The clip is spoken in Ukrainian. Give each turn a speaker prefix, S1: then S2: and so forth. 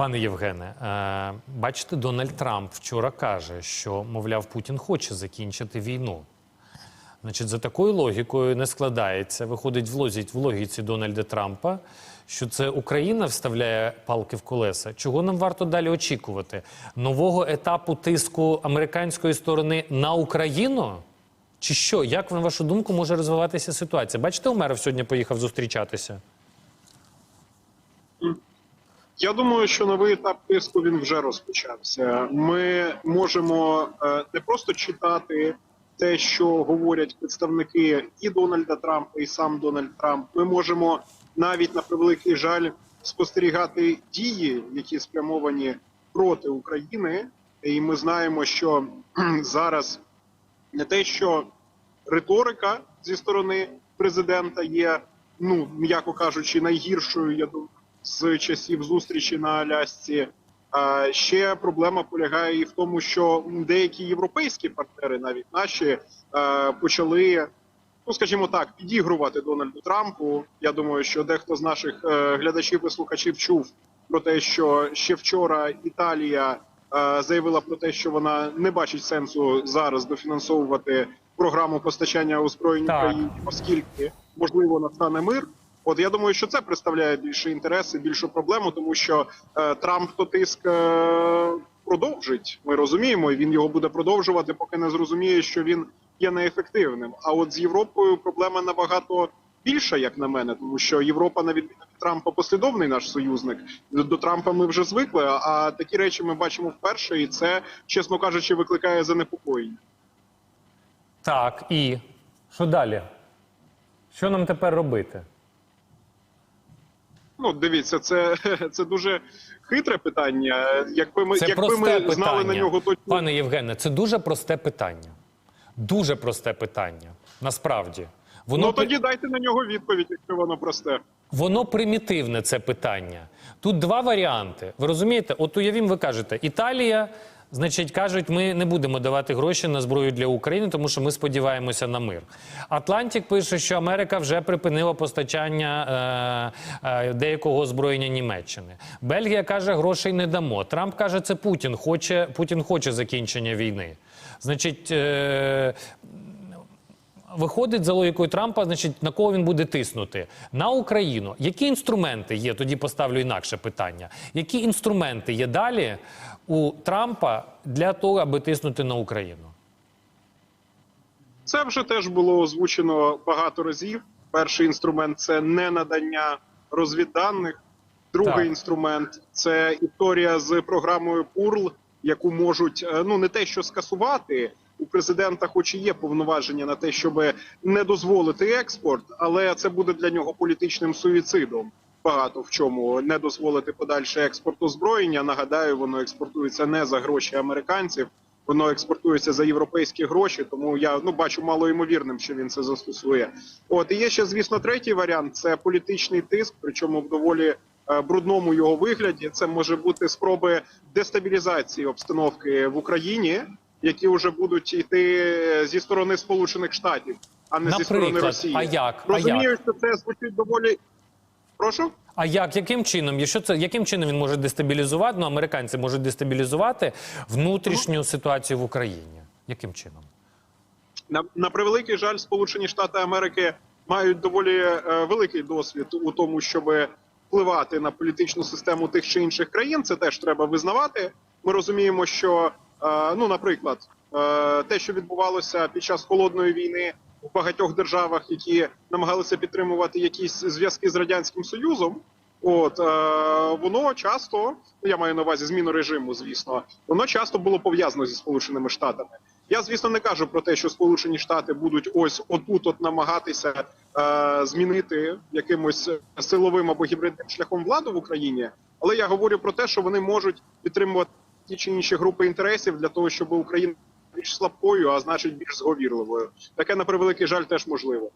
S1: Пане Євгене, е, бачите, Дональд Трамп вчора каже, що, мовляв, Путін хоче закінчити війну. Значить, за такою логікою не складається. Виходить в лозі- в логіці Дональда Трампа, що це Україна вставляє палки в колеса. Чого нам варто далі очікувати? Нового етапу тиску американської сторони на Україну? Чи що? Як на вашу думку може розвиватися ситуація? Бачите, Умеров сьогодні поїхав зустрічатися.
S2: Я думаю, що новий етап тиску він вже розпочався. Ми можемо е, не просто читати те, що говорять представники і Дональда Трампа, і сам Дональд Трамп. Ми можемо навіть на превеликий жаль спостерігати дії, які спрямовані проти України. І ми знаємо, що зараз не те, що риторика зі сторони президента є, ну м'яко кажучи, найгіршою. Я думаю, з часів зустрічі на Алясці. Ще проблема полягає і в тому, що деякі європейські партнери, навіть наші, почали, ну скажімо так, підігрувати Дональду Трампу. Я думаю, що дехто з наших е, глядачів і слухачів чув про те, що ще вчора Італія е, заявила про те, що вона не бачить сенсу зараз дофінансовувати програму постачання озброєнь. Україні, оскільки можливо настане мир. От я думаю, що це представляє більше інтерес більшу проблему, тому що е, Трамп то тиск е, продовжить. Ми розуміємо, і він його буде продовжувати, поки не зрозуміє, що він є неефективним. А от з Європою проблема набагато більша, як на мене, тому що Європа, на відміну від Трампа, послідовний наш союзник. До Трампа ми вже звикли. А такі речі ми бачимо вперше, і це, чесно кажучи, викликає занепокоєння.
S1: Так, і що далі? Що нам тепер робити?
S2: Ну, дивіться, це, це дуже хитре питання. Якби ми,
S1: Це
S2: якби ми знали на нього точно.
S1: Пане Євгене, це дуже просте питання. Дуже просте питання. Насправді. Воно,
S2: Ну тоді дайте на нього відповідь, якщо воно просте.
S1: воно примітивне, це питання. Тут два варіанти. Ви розумієте? От уявім, ви кажете, Італія, значить, кажуть, ми не будемо давати гроші на зброю для України, тому що ми сподіваємося на мир. Атлантик пише, що Америка вже припинила постачання е, е, деякого озброєння Німеччини. Бельгія каже, грошей не дамо. Трамп каже, це Путін хоче, Путін хоче закінчення війни. Значить, е, Виходить за логікою Трампа, значить, на кого він буде тиснути? На Україну. Які інструменти є? Тоді поставлю інакше питання. Які інструменти є далі у Трампа для того, аби тиснути на Україну?
S2: Це вже теж було озвучено багато разів. Перший інструмент це не надання розвідданих. Другий
S1: Так.
S2: інструмент це історія з програмою ПУРЛ, яку можуть е, ну не те, що скасувати. У президента, хоч і є повноваження на те, щоб не дозволити експорт, але це буде для нього політичним суїцидом. Багато в чому не дозволити подальше експорт озброєння. Нагадаю, воно експортується не за гроші американців, воно експортується за європейські гроші. Тому я ну бачу мало ймовірним, що він це застосує. От і є ще, звісно, третій варіант це політичний тиск, причому в доволі е, брудному його вигляді. Це може бути спроби дестабілізації обстановки в Україні, які вже будуть йти зі сторони Сполучених Штатів, а не зі сторони Росії.
S1: а як? А
S2: Розумію,
S1: як?
S2: що це звучить доволі. Прошу.
S1: А як яким чином? Якщо це яким чином він може дестабілізувати? Ну, американці можуть дестабілізувати внутрішню ситуацію в Україні. Яким чином?
S2: На, на превеликий жаль, Сполучені Штати Америки мають доволі е, великий досвід у тому, щоб впливати на політичну систему тих чи інших країн. Це теж треба визнавати. Ми розуміємо, що е, ну, наприклад, е, те, що відбувалося під час холодної війни у багатьох державах, які намагалися підтримувати якісь зв'язки з радянським союзом. От е, воно часто, ну я маю на увазі зміну режиму, звісно, воно часто було пов'язано зі сполученими штатами. Я звісно не кажу про те, що Сполучені Штати будуть ось отут от намагатися е, змінити якимось силовим або гібридним шляхом владу в Україні, але я говорю про те, що вони можуть підтримувати ті чи інші групи інтересів для того, щоб Україна більш слабкою, а значить більш зговірливою. Таке на превеликий жаль теж можливо.